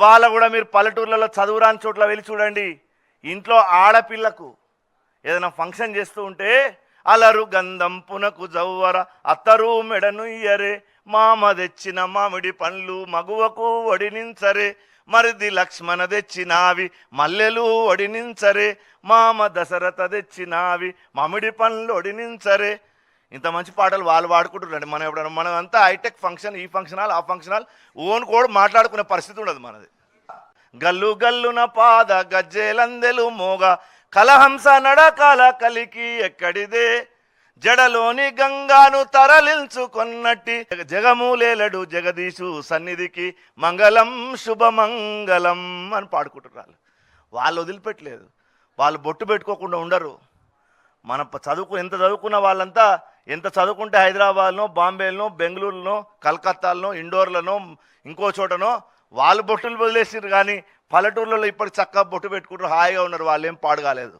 ఇవాళ కూడా మీరు పల్లెటూర్లలో చదువురాని చోట్ల వెళ్ళి చూడండి. ఇంట్లో ఆడపిల్లకు ఏదైనా ఫంక్షన్ చేస్తూ ఉంటే అలరు గంధం పునకు జవ్వర అత్తరు మెడను ఇయ్యరే. మామ తెచ్చిన మామిడి పండ్లు మగువకు వడినించరే మరిది లక్ష్మణ తెచ్చినావి మల్లెలు వడినించరే మామ దశరథ తెచ్చినావి మామిడి పండ్లు వడినించరే ఇంత మంచి పాటలు వాళ్ళు పాడుకుంటున్నారండి. మనం ఎప్పుడైనా మనం అంతా హైటెక్ ఫంక్షన్ ఈ ఫంక్షన్ హాల్ ఆ ఫంక్షన్ హాల్ ఓన్ కూడా మాట్లాడుకునే పరిస్థితి ఉండదు మనది. గల్లు గల్లున పాద గజ్జెలందెలు మోగ కలహంస నడకాల కలికి ఎక్కడిదే? జడలోని గంగాను తరలించుకొన్నట్టి జగమూలేలడు జగదీశు సన్నిధికి మంగళం శుభమంగళం అని పాడుకుంటున్నారు. వాళ్ళు వదిలిపెట్టలేదు. వాళ్ళు బొట్టు పెట్టుకోకుండా ఉండరు. మన చదువుకు ఎంత చదువుకున్న వాళ్ళంతా ఎంత చదువుకుంటే హైదరాబాద్లో బాంబేలో బెంగళూరులో కలకత్తాలో ఇండోర్లనో ఇంకో చోటనో వాళ్ళు బొట్టులు వదిలేసారు కానీ పల్లెటూర్లలో ఇప్పటికి చక్కగా బొట్టు పెట్టుకుంటారు హాయిగా ఉన్నారు. వాళ్ళు ఏం పాడుగాలేదు.